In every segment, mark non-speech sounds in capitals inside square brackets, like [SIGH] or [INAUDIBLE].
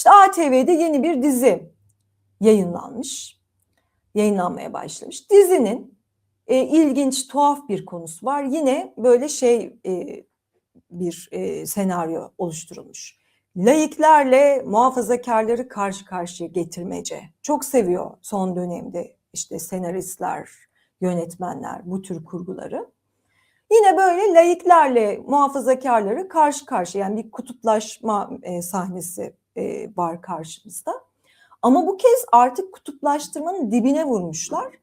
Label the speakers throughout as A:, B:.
A: İşte ATV'de yeni bir dizi yayınlanmış. Yayınlanmaya başlamış. Dizinin e, ilginç, tuhaf bir konusu var. Yine böyle şey e, bir e, senaryo oluşturulmuş. Laiklerle muhafazakarları karşı karşıya getirmece. Çok seviyor son dönemde işte senaristler, yönetmenler bu tür kurguları. Yine böyle laiklerle muhafazakarları karşı karşıya yani bir kutuplaşma e, sahnesi e, var karşımızda. Ama bu kez artık kutuplaştırmanın dibine vurmuşlar.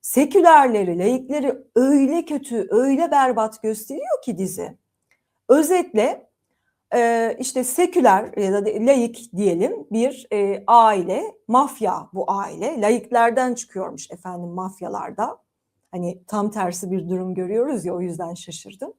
A: Sekülerleri, laikleri öyle kötü, öyle berbat gösteriyor ki dizi. Özetle e, işte seküler ya da laik diyelim bir e, aile, mafya bu aile. Laiklerden çıkıyormuş efendim mafyalarda. Hani tam tersi bir durum görüyoruz ya o yüzden şaşırdım.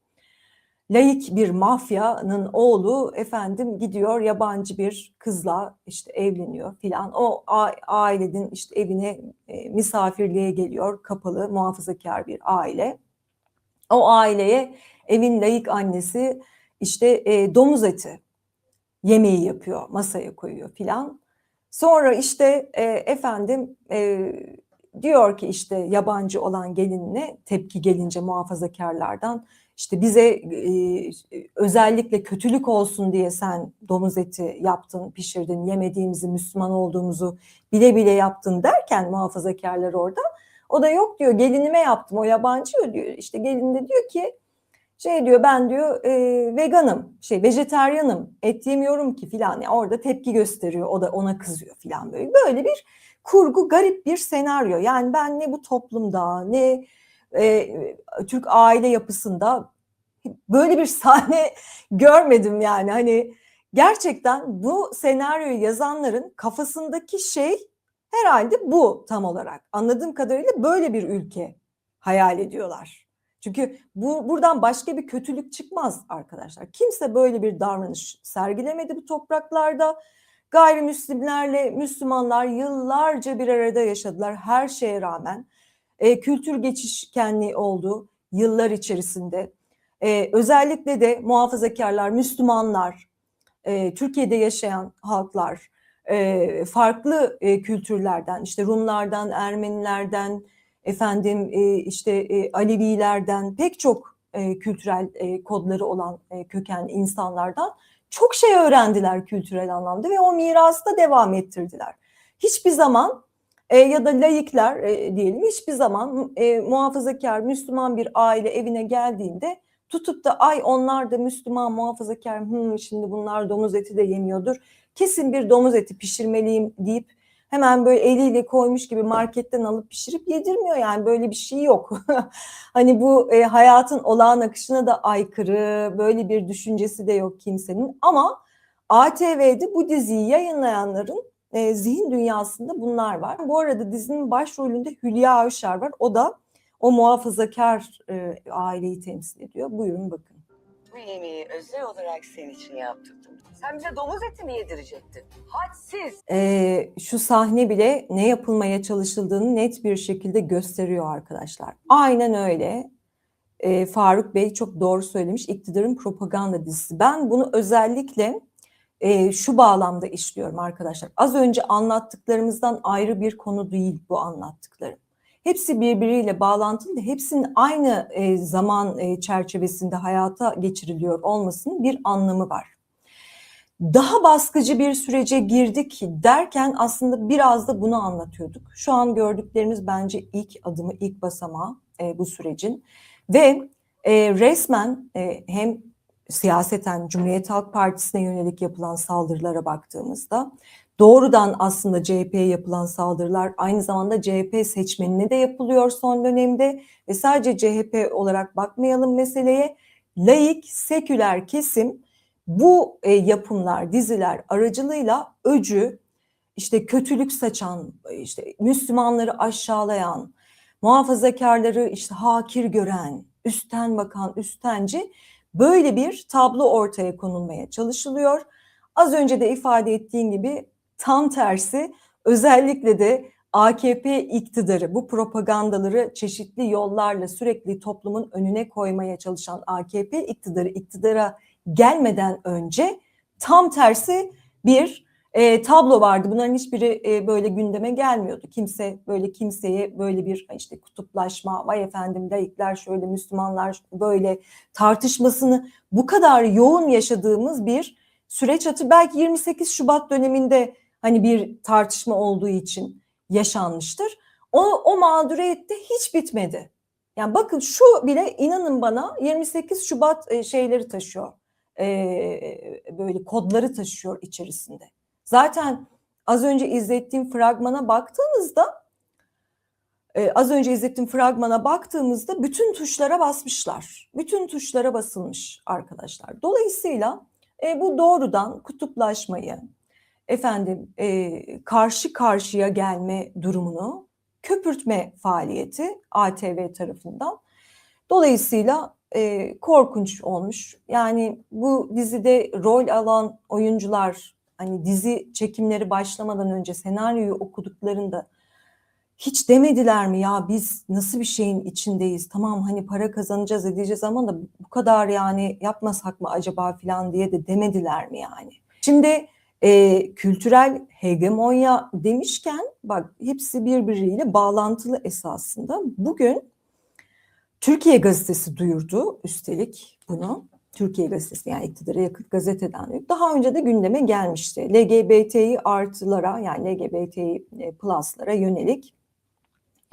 A: Laik bir mafyanın oğlu efendim gidiyor yabancı bir kızla işte evleniyor filan. O ailenin işte evine e, misafirliğe geliyor kapalı muhafazakar bir aile. O aileye evin laik annesi işte e, domuz eti yemeği yapıyor, masaya koyuyor filan. Sonra işte e, efendim e, diyor ki işte yabancı olan gelinine tepki gelince muhafazakarlardan işte bize e, özellikle kötülük olsun diye sen domuz eti yaptın, pişirdin, yemediğimizi, Müslüman olduğumuzu bile bile yaptın derken muhafazakarlar orada. O da yok diyor gelinime yaptım o yabancı diyor. İşte gelin de diyor ki şey diyor ben diyor e, veganım, şey vejeteryanım, et yemiyorum ki filan. Yani orada tepki gösteriyor. O da ona kızıyor filan böyle. Böyle bir kurgu garip bir senaryo. Yani ben ne bu toplumda ne e, Türk aile yapısında böyle bir [LAUGHS] sahne görmedim yani. Hani gerçekten bu senaryoyu yazanların kafasındaki şey herhalde bu tam olarak. Anladığım kadarıyla böyle bir ülke hayal ediyorlar. Çünkü bu buradan başka bir kötülük çıkmaz arkadaşlar. Kimse böyle bir davranış sergilemedi bu topraklarda. Gayrimüslimlerle Müslümanlar yıllarca bir arada yaşadılar her şeye rağmen. E, kültür geçişkenliği oldu yıllar içerisinde. E, özellikle de muhafazakarlar, Müslümanlar, e, Türkiye'de yaşayan halklar, e, farklı e, kültürlerden, işte Rumlardan, Ermenilerden, efendim e, işte e, Alevilerden pek çok e, kültürel e, kodları olan e, kökenli insanlardan çok şey öğrendiler kültürel anlamda ve o mirası da devam ettirdiler. Hiçbir zaman e, ya da laikler e, diyelim hiçbir zaman e, muhafazakar Müslüman bir aile evine geldiğinde tutup da ay onlar da Müslüman muhafazakar hmm, şimdi bunlar domuz eti de yemiyordur kesin bir domuz eti pişirmeliyim deyip hemen böyle eliyle koymuş gibi marketten alıp pişirip yedirmiyor yani böyle bir şey yok. [LAUGHS] hani bu e, hayatın olağan akışına da aykırı böyle bir düşüncesi de yok kimsenin ama ATV'de bu diziyi yayınlayanların e, zihin dünyasında bunlar var. Bu arada dizinin başrolünde Hülya Avşar var. O da o muhafazakar e, aileyi temsil ediyor. Buyurun bakın.
B: Bu yemeği özel olarak senin için yaptırdım. Sen bize domuz eti mi yedirecektin? Hadsiz.
A: Ee, şu sahne bile ne yapılmaya çalışıldığını net bir şekilde gösteriyor arkadaşlar. Aynen öyle. Ee, Faruk Bey çok doğru söylemiş. İktidarın propaganda dizisi. Ben bunu özellikle e, şu bağlamda işliyorum arkadaşlar. Az önce anlattıklarımızdan ayrı bir konu değil bu anlattıklarım. Hepsi birbiriyle bağlantılı hepsinin aynı e, zaman e, çerçevesinde hayata geçiriliyor olmasının bir anlamı var. Daha baskıcı bir sürece girdik derken aslında biraz da bunu anlatıyorduk. Şu an gördüklerimiz bence ilk adımı, ilk basamağı e, bu sürecin ve e, resmen e, hem siyaseten Cumhuriyet Halk Partisi'ne yönelik yapılan saldırılara baktığımızda doğrudan aslında CHP'ye yapılan saldırılar aynı zamanda CHP seçmenine de yapılıyor son dönemde ve sadece CHP olarak bakmayalım meseleye. Laik, seküler kesim bu e, yapımlar, diziler aracılığıyla öcü, işte kötülük saçan, işte Müslümanları aşağılayan, muhafazakarları işte hakir gören, üstten bakan, üstenci böyle bir tablo ortaya konulmaya çalışılıyor. Az önce de ifade ettiğim gibi tam tersi özellikle de AKP iktidarı bu propagandaları çeşitli yollarla sürekli toplumun önüne koymaya çalışan AKP iktidarı iktidara gelmeden önce tam tersi bir e, tablo vardı. Bunların hiçbiri e, böyle gündeme gelmiyordu. Kimse böyle kimseye böyle bir işte kutuplaşma, vay efendim layıklar şöyle, Müslümanlar böyle tartışmasını bu kadar yoğun yaşadığımız bir süreç hatır. Belki 28 Şubat döneminde hani bir tartışma olduğu için yaşanmıştır. O, o mağduriyette hiç bitmedi. Yani bakın şu bile inanın bana 28 Şubat e, şeyleri taşıyor. E, böyle kodları taşıyor içerisinde. Zaten az önce izlettiğim fragmana baktığınızda e, az önce izlettiğim fragmana baktığımızda bütün tuşlara basmışlar. Bütün tuşlara basılmış arkadaşlar. Dolayısıyla e, bu doğrudan kutuplaşmayı, efendim e, karşı karşıya gelme durumunu köpürtme faaliyeti ATV tarafından. Dolayısıyla e, korkunç olmuş. Yani bu dizide rol alan oyuncular hani dizi çekimleri başlamadan önce senaryoyu okuduklarında hiç demediler mi ya biz nasıl bir şeyin içindeyiz tamam hani para kazanacağız edeceğiz ama da bu kadar yani yapmasak mı acaba filan diye de demediler mi yani. Şimdi e, kültürel hegemonya demişken bak hepsi birbiriyle bağlantılı esasında. Bugün Türkiye Gazetesi duyurdu üstelik bunu. Türkiye Gazetesi yani iktidara yakın gazeteden daha önce de gündeme gelmişti. LGBTİ artılara yani LGBTİ pluslara yönelik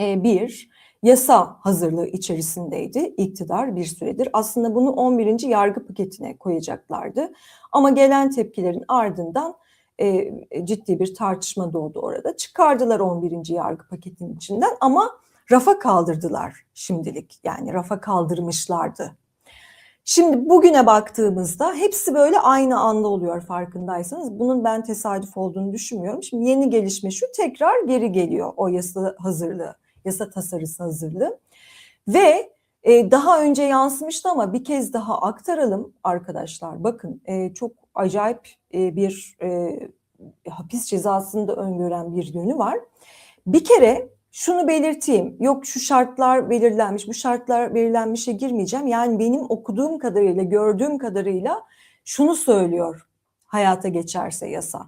A: e, bir yasa hazırlığı içerisindeydi iktidar bir süredir. Aslında bunu 11. yargı paketine koyacaklardı. Ama gelen tepkilerin ardından e, ciddi bir tartışma doğdu orada. Çıkardılar 11. yargı paketinin içinden ama rafa kaldırdılar şimdilik. Yani rafa kaldırmışlardı. Şimdi bugüne baktığımızda hepsi böyle aynı anda oluyor farkındaysanız. Bunun ben tesadüf olduğunu düşünmüyorum. Şimdi yeni gelişme şu tekrar geri geliyor o yasa hazırlığı, yasa tasarısı hazırlığı. Ve e, daha önce yansımıştı ama bir kez daha aktaralım arkadaşlar. Bakın e, çok acayip e, bir e, hapis cezasını da öngören bir yönü var. Bir kere şunu belirteyim. Yok şu şartlar belirlenmiş, bu şartlar belirlenmişe girmeyeceğim. Yani benim okuduğum kadarıyla, gördüğüm kadarıyla şunu söylüyor hayata geçerse yasa.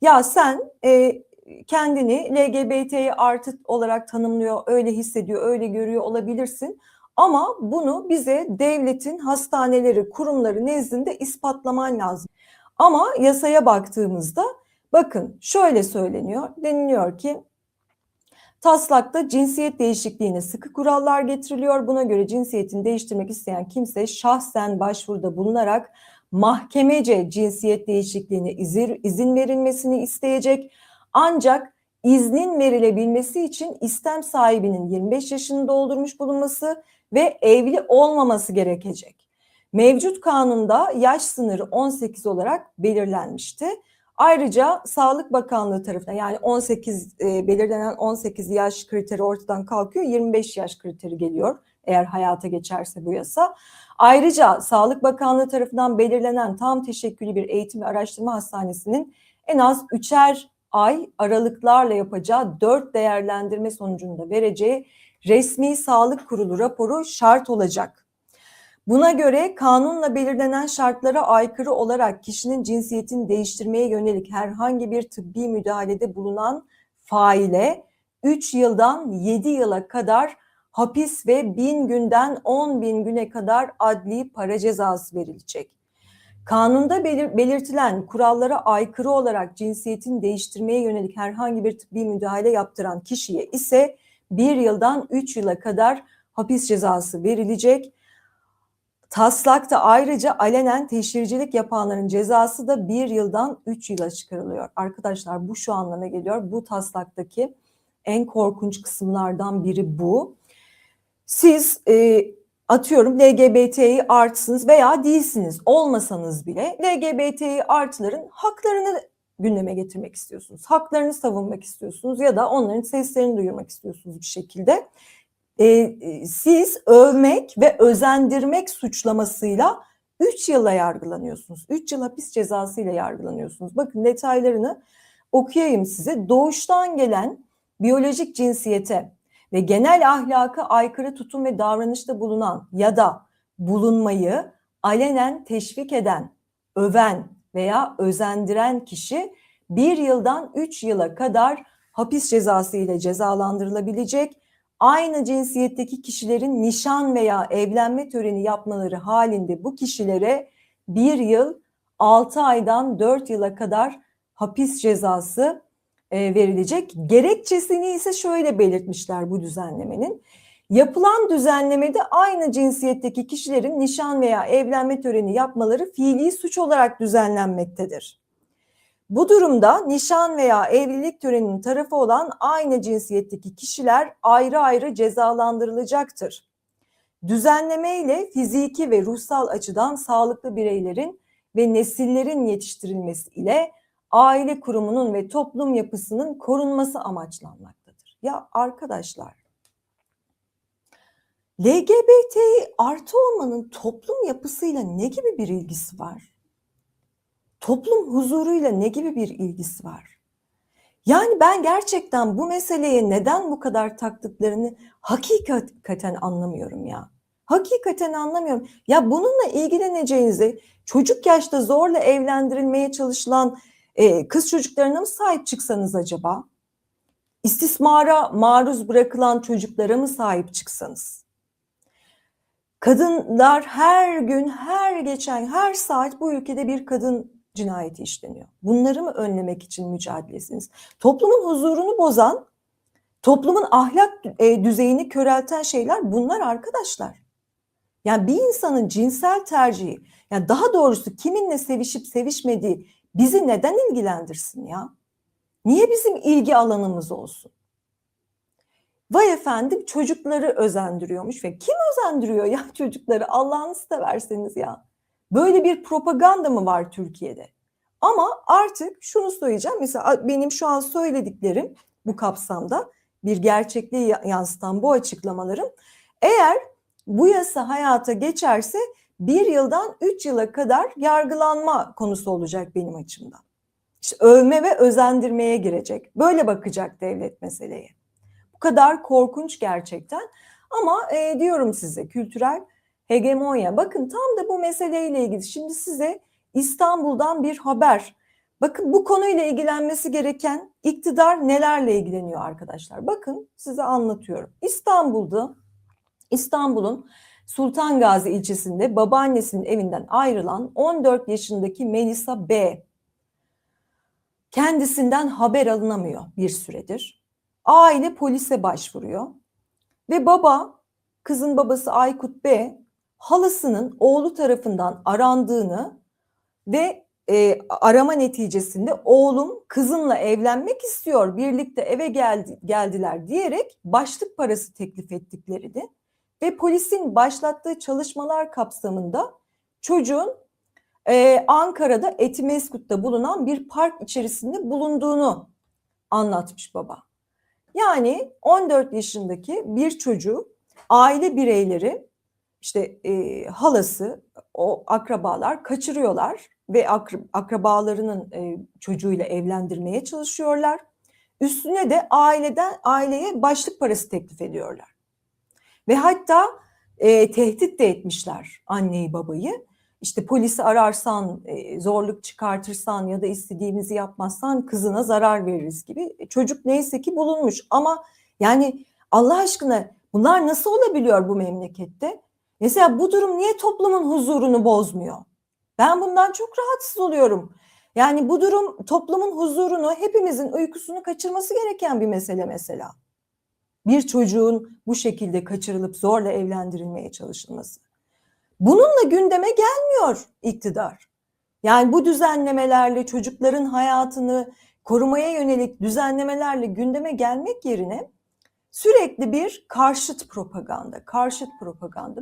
A: Ya sen e, kendini LGBT'yi artı olarak tanımlıyor, öyle hissediyor, öyle görüyor olabilirsin. Ama bunu bize devletin hastaneleri, kurumları nezdinde ispatlaman lazım. Ama yasaya baktığımızda bakın şöyle söyleniyor. Deniliyor ki taslakta cinsiyet değişikliğine sıkı kurallar getiriliyor. Buna göre cinsiyetini değiştirmek isteyen kimse şahsen başvuruda bulunarak mahkemece cinsiyet değişikliğine izin, verilmesini isteyecek. Ancak iznin verilebilmesi için istem sahibinin 25 yaşını doldurmuş bulunması ve evli olmaması gerekecek. Mevcut kanunda yaş sınırı 18 olarak belirlenmişti. Ayrıca Sağlık Bakanlığı tarafından yani 18 e, belirlenen 18 yaş kriteri ortadan kalkıyor. 25 yaş kriteri geliyor eğer hayata geçerse bu yasa. Ayrıca Sağlık Bakanlığı tarafından belirlenen tam teşekküllü bir eğitim ve araştırma hastanesinin en az üçer ay aralıklarla yapacağı dört değerlendirme sonucunda vereceği resmi sağlık kurulu raporu şart olacak. Buna göre kanunla belirlenen şartlara aykırı olarak kişinin cinsiyetini değiştirmeye yönelik herhangi bir tıbbi müdahalede bulunan faile 3 yıldan 7 yıla kadar hapis ve 1000 günden 10 bin güne kadar adli para cezası verilecek. Kanunda belir belirtilen kurallara aykırı olarak cinsiyetini değiştirmeye yönelik herhangi bir tıbbi müdahale yaptıran kişiye ise 1 yıldan 3 yıla kadar hapis cezası verilecek. Taslakta ayrıca alenen teşhircilik yapanların cezası da bir yıldan üç yıla çıkarılıyor. Arkadaşlar bu şu anlama geliyor. Bu taslaktaki en korkunç kısımlardan biri bu. Siz e, atıyorum LGBT'yi artsınız veya değilsiniz olmasanız bile LGBT'yi artıların haklarını gündeme getirmek istiyorsunuz. Haklarını savunmak istiyorsunuz ya da onların seslerini duyurmak istiyorsunuz bir şekilde e, siz övmek ve özendirmek suçlamasıyla 3 yıla yargılanıyorsunuz. 3 yıl hapis cezası ile yargılanıyorsunuz. Bakın detaylarını okuyayım size. Doğuştan gelen biyolojik cinsiyete ve genel ahlaka aykırı tutum ve davranışta bulunan ya da bulunmayı alenen teşvik eden, öven veya özendiren kişi bir yıldan üç yıla kadar hapis cezası ile cezalandırılabilecek. Aynı cinsiyetteki kişilerin nişan veya evlenme töreni yapmaları halinde bu kişilere bir yıl 6 aydan 4 yıla kadar hapis cezası e, verilecek. Gerekçesini ise şöyle belirtmişler bu düzenlemenin. Yapılan düzenlemede aynı cinsiyetteki kişilerin nişan veya evlenme töreni yapmaları fiili suç olarak düzenlenmektedir. Bu durumda nişan veya evlilik töreninin tarafı olan aynı cinsiyetteki kişiler ayrı ayrı cezalandırılacaktır. Düzenleme ile fiziki ve ruhsal açıdan sağlıklı bireylerin ve nesillerin yetiştirilmesi ile aile kurumunun ve toplum yapısının korunması amaçlanmaktadır. Ya arkadaşlar, LGBTİ artı olmanın toplum yapısıyla ne gibi bir ilgisi var? Toplum huzuruyla ne gibi bir ilgisi var? Yani ben gerçekten bu meseleye neden bu kadar taktıklarını hakikaten anlamıyorum ya. Hakikaten anlamıyorum. Ya bununla ilgileneceğinizi çocuk yaşta zorla evlendirilmeye çalışılan e, kız çocuklarına mı sahip çıksanız acaba? İstismara maruz bırakılan çocuklara mı sahip çıksanız? Kadınlar her gün, her geçen, her saat bu ülkede bir kadın cinayeti işleniyor. Bunları mı önlemek için mücadelesiniz? Toplumun huzurunu bozan, toplumun ahlak e, düzeyini körelten şeyler bunlar arkadaşlar. Yani bir insanın cinsel tercihi, yani daha doğrusu kiminle sevişip sevişmediği bizi neden ilgilendirsin ya? Niye bizim ilgi alanımız olsun? Vay efendim çocukları özendiriyormuş ve kim özendiriyor ya [LAUGHS] çocukları Allah'ını severseniz ya. Böyle bir propaganda mı var Türkiye'de? Ama artık şunu söyleyeceğim. Mesela benim şu an söylediklerim bu kapsamda bir gerçekliği yansıtan bu açıklamalarım. Eğer bu yasa hayata geçerse bir yıldan üç yıla kadar yargılanma konusu olacak benim açımdan. İşte övme ve özendirmeye girecek. Böyle bakacak devlet meseleye. Bu kadar korkunç gerçekten. Ama e, diyorum size kültürel hegemonya. Bakın tam da bu meseleyle ilgili. Şimdi size İstanbul'dan bir haber. Bakın bu konuyla ilgilenmesi gereken iktidar nelerle ilgileniyor arkadaşlar. Bakın size anlatıyorum. İstanbul'da İstanbul'un Sultan Gazi ilçesinde babaannesinin evinden ayrılan 14 yaşındaki Melisa B. Kendisinden haber alınamıyor bir süredir. Aile polise başvuruyor ve baba, kızın babası Aykut B. halasının oğlu tarafından arandığını ve e, arama neticesinde oğlum kızınla evlenmek istiyor, birlikte eve geldi, geldiler diyerek başlık parası teklif ettiklerini ve polisin başlattığı çalışmalar kapsamında çocuğun e, Ankara'da Etimeskut'ta bulunan bir park içerisinde bulunduğunu anlatmış baba. Yani 14 yaşındaki bir çocuğu aile bireyleri işte e, halası o akrabalar kaçırıyorlar ve akrabalarının e, çocuğuyla evlendirmeye çalışıyorlar. Üstüne de aileden aileye başlık parası teklif ediyorlar. Ve hatta e, tehdit de etmişler anneyi babayı. İşte polisi ararsan, e, zorluk çıkartırsan ya da istediğimizi yapmazsan kızına zarar veririz gibi. E, çocuk neyse ki bulunmuş ama yani Allah aşkına bunlar nasıl olabiliyor bu memlekette? Mesela bu durum niye toplumun huzurunu bozmuyor? Ben bundan çok rahatsız oluyorum. Yani bu durum toplumun huzurunu, hepimizin uykusunu kaçırması gereken bir mesele mesela bir çocuğun bu şekilde kaçırılıp zorla evlendirilmeye çalışılması. Bununla gündeme gelmiyor iktidar. Yani bu düzenlemelerle çocukların hayatını korumaya yönelik düzenlemelerle gündeme gelmek yerine sürekli bir karşıt propaganda, karşıt propaganda.